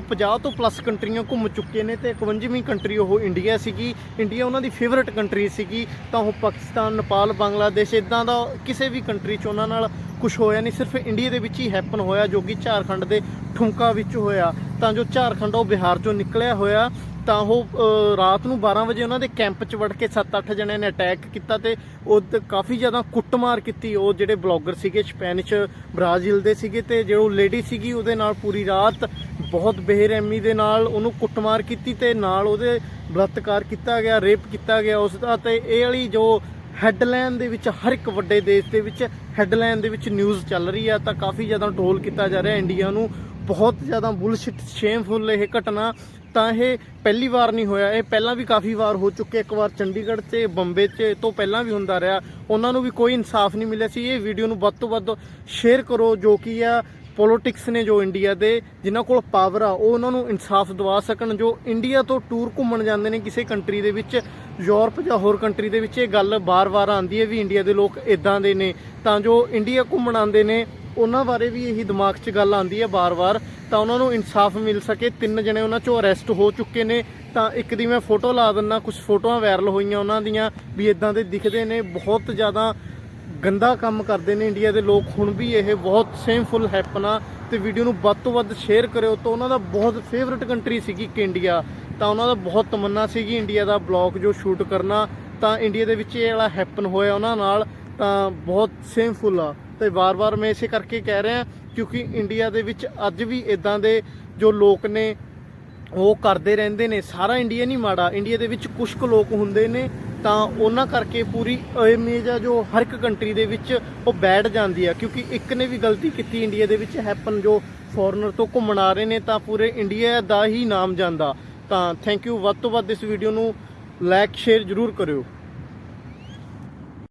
ਉਹ 50 ਤੋਂ ਪਲੱਸ ਕੰਟਰੀਆਂ ਘੁੰਮ ਚੁੱਕੇ ਨੇ ਤੇ 51ਵੀਂ ਕੰਟਰੀ ਉਹ ਇੰਡੀਆ ਸੀਗੀ। ਇੰਡੀਆ ਉਹਨਾਂ ਦੀ ਫੇਵਰਿਟ ਕੰਟਰੀ ਸੀਗੀ। ਤਾਂ ਉਹ ਪਾਕਿਸਤਾਨ, ਨੇਪਾਲ, ਬੰਗਲਾਦੇਸ਼ ਇਦਾਂ ਦਾ ਕਿਸੇ ਵੀ ਕੰਟਰੀ 'ਚ ਉਹਨਾਂ ਨਾਲ ਕੁਝ ਹੋਇਆ ਨਹੀਂ। ਸਿਰਫ ਇੰਡੀਆ ਦੇ ਵਿੱਚ ਹੀ ਹੈਪਨ ਹੋਇਆ, ਜੋ ਕਿ ਝਾਰਖੰਡ ਦੇ ਠੁਮਕਾ ਵਿੱਚ ਹੋਇਆ। ਤਾਂ ਜੋ ਝਾਰਖੰਡ ਉਹ ਬਿਹਾਰ 'ਚੋਂ ਨਿਕਲਿਆ ਹੋਇਆ। ਤਾਂ ਉਹ ਰਾਤ ਨੂੰ 12 ਵਜੇ ਉਹਨਾਂ ਦੇ ਕੈਂਪ 'ਚ ਵੜ ਕੇ 7-8 ਜਣਿਆਂ ਨੇ ਅਟੈਕ ਕੀਤਾ ਤੇ ਉਹ ਕਾਫੀ ਜ਼ਿਆਦਾ ਕੁੱਟਮਾਰ ਕੀਤੀ। ਉਹ ਜਿਹੜੇ ਬਲੌਗਰ ਸੀਗੇ, ਸਪੈਨਿਸ਼, ਬ੍ਰਾਜ਼ੀਲ ਦੇ ਸੀਗੇ ਤੇ ਜੋ ਲੇਡੀ ਸੀਗੀ, ਉਹਦੇ ਨਾਲ ਪੂਰੀ ਰਾਤ ਬਹੁਤ ਬੇਰਹਿਮੀ ਦੇ ਨਾਲ ਉਹਨੂੰ ਕੁੱਟਮਾਰ ਕੀਤੀ ਤੇ ਨਾਲ ਉਹਦੇ ਬਲਾਤਕਾਰ ਕੀਤਾ ਗਿਆ, ਰੇਪ ਕੀਤਾ ਗਿਆ ਉਸ ਦਾ ਤੇ ਇਹ ਵਾਲੀ ਜੋ ਹੈਡਲਾਈਨ ਦੇ ਵਿੱਚ ਹਰ ਇੱਕ ਵੱਡੇ ਦੇਸ਼ ਦੇ ਵਿੱਚ ਹੈਡਲਾਈਨ ਦੇ ਵਿੱਚ ਨਿਊਜ਼ ਚੱਲ ਰਹੀ ਆ, ਤਾਂ ਕਾਫੀ ਜ਼ਿਆਦਾ ਟੋਲ ਕੀਤਾ ਜਾ ਰਿਹਾ ਇੰਡੀਆ ਨੂੰ। ਬਹੁਤ ਜ਼ਿਆਦਾ ਬੁਲਸ਼ਿਟ ਸ਼ੇਮਫੁਲ ਇਹ ਘਟਨਾ, ਤਾਂ ਇਹ ਪਹਿਲੀ ਵਾਰ ਨਹੀਂ ਹੋਇਆ। ਇਹ ਪਹਿਲਾਂ ਵੀ ਕਾਫੀ ਵਾਰ ਹੋ ਚੁੱਕੇ ਇੱਕ ਵਾਰ ਚੰਡੀਗੜ੍ਹ 'ਚ ਬੰਬੇ 'ਚ ਇਹ ਤੋਂ ਪਹਿਲਾਂ ਵੀ ਹੁੰਦਾ ਰਿਹਾ। ਉਹਨਾਂ ਨੂੰ ਵੀ ਕੋਈ ਇਨਸਾਫ ਨਹੀਂ ਮਿਲਿਆ ਸੀ। ਇਹ ਵੀਡੀਓ ਨੂੰ ਵੱਧ ਤੋਂ ਵੱਧ ਸ਼ੇਅਰ ਕਰੋ, ਜੋ ਕਿ ਆ ਪੋਲਿਟਿਕਸ ਨੇ ਜੋ ਇੰਡੀਆ ਦੇ, ਜਿਨ੍ਹਾਂ ਕੋਲ ਪਾਵਰ ਆ, ਉਹ ਉਹਨਾਂ ਨੂੰ ਇਨਸਾਫ ਦਿਵਾ ਸਕਣ, ਜੋ ਇੰਡੀਆ ਤੋਂ ਟੂਰ ਘੁੰਮਣ ਜਾਂਦੇ ਨੇ ਕਿਸੇ ਕੰਟਰੀ ਦੇ ਵਿੱਚ ਯੂਰਪ ਜਾਂ ਹੋਰ ਕੰਟਰੀ ਦੇ ਵਿੱਚ ਇਹ ਗੱਲ ਬਾਰ-ਬਾਰ ਆਉਂਦੀ ਹੈ ਵੀ ਇੰਡੀਆ ਦੇ ਲੋਕ ਇਦਾਂ ਦੇ ਨੇ। ਤਾਂ ਜੋ ਇੰਡੀਆ ਘੁੰਮਣ ਆਉਂਦੇ ਨੇ ਉਹਨਾਂ ਬਾਰੇ ਵੀ ਇਹੀ ਦਿਮਾਗ 'ਚ ਗੱਲ ਆਉਂਦੀ ਹੈ ਬਾਰ-ਬਾਰ, ਤਾਂ ਉਹਨਾਂ ਨੂੰ ਇਨਸਾਫ ਮਿਲ ਸਕੇ। ਤਿੰਨ ਜਣੇ ਉਹਨਾਂ 'ਚੋਂ ਅਰੈਸਟ ਹੋ ਚੁੱਕੇ ਨੇ। ਤਾਂ ਇੱਕ ਦੀ ਮੈਂ ਫੋਟੋ ਲਾ ਦਿੰਦਾ ਕੁਝ ਫੋਟੋਆਂ ਵਾਇਰਲ ਹੋਈਆਂ ਉਹਨਾਂ ਦੀਆਂ ਵੀ ਇਦਾਂ ਦੇ ਦਿਖਦੇ ਨੇ। ਬਹੁਤ ਜ਼ਿਆਦਾ ਗੰਦਾ ਕੰਮ ਕਰਦੇ ਨੇ ਇੰਡੀਆ ਦੇ ਲੋਕ। ਹੁਣ ਵੀ ਇਹ ਬਹੁਤ ਸੇਮਫੁਲ ਹੈਪਨ ਆ। ਤੇ ਵੀਡੀਓ ਨੂੰ ਵੱਧ ਤੋਂ ਵੱਧ ਸ਼ੇਅਰ ਕਰਿਓ। ਤਾਂ ਉਹਨਾਂ ਦਾ ਬਹੁਤ ਫੇਵਰਿਟ ਕੰਟਰੀ ਸੀਗੀ ਕਿ ਇੰਡੀਆ। ਤਾਂ ਉਹਨਾਂ ਦਾ ਬਹੁਤ ਤਮੰਨਾ ਸੀਗੀ ਇੰਡੀਆ ਦਾ ਬਲੌਗ ਜੋ ਸ਼ੂਟ ਕਰਨਾ। ਤਾਂ ਇੰਡੀਆ ਦੇ ਵਿੱਚ ਇਹ ਵਾਲਾ ਹੈਪਨ ਹੋਇਆ ਉਹਨਾਂ ਨਾਲ। ਤਾਂ ਬਹੁਤ ਸੇਮਫੁਲ ਆ। ਤੇ ਵਾਰ-ਵਾਰ ਮੈਂ ਇਸੇ ਕਰਕੇ ਕਹਿ ਰਿਹਾ ਕਿਉਂਕਿ ਇੰਡੀਆ ਦੇ ਵਿੱਚ ਅੱਜ ਵੀ ਇਦਾਂ ਦੇ ਜੋ ਲੋਕ ਨੇ, ਉਹ ਕਰਦੇ ਰਹਿੰਦੇ ਨੇ। ਸਾਰਾ ਇੰਡੀਆ ਨਹੀਂ ਮਾੜਾ। ਇੰਡੀਆ ਦੇ ਵਿੱਚ ਕੁਝ ਕੁ ਲੋਕ ਹੁੰਦੇ ਨੇ, ਤਾਂ ਉਹਨਾਂ ਕਰਕੇ ਪੂਰੀ ਇਮੇਜ ਆ ਜੋ ਹਰ ਇੱਕ ਕੰਟਰੀ ਦੇ ਵਿੱਚ ਉਹ ਬੈਠ ਜਾਂਦੀ ਆ। ਕਿਉਂਕਿ ਇੱਕ ਨੇ ਵੀ ਗਲਤੀ ਕੀਤੀ ਇੰਡੀਆ ਦੇ ਵਿੱਚ ਹੈਪਨ ਜੋ ਫੋਰਨਰ ਤੋਂ ਘੁੰਮਣ ਆ ਰਹੇ ਨੇ, ਤਾਂ ਪੂਰੇ ਇੰਡੀਆ ਦਾ ਹੀ ਨਾਮ ਜਾਂਦਾ। ਤਾਂ ਥੈਂਕ ਯੂ ਵੱਧ ਤੋਂ ਵੱਧ ਇਸ ਵੀਡੀਓ ਨੂੰ ਲਾਈਕ ਸ਼ੇਅਰ ਜ਼ਰੂਰ ਕਰਿਓ।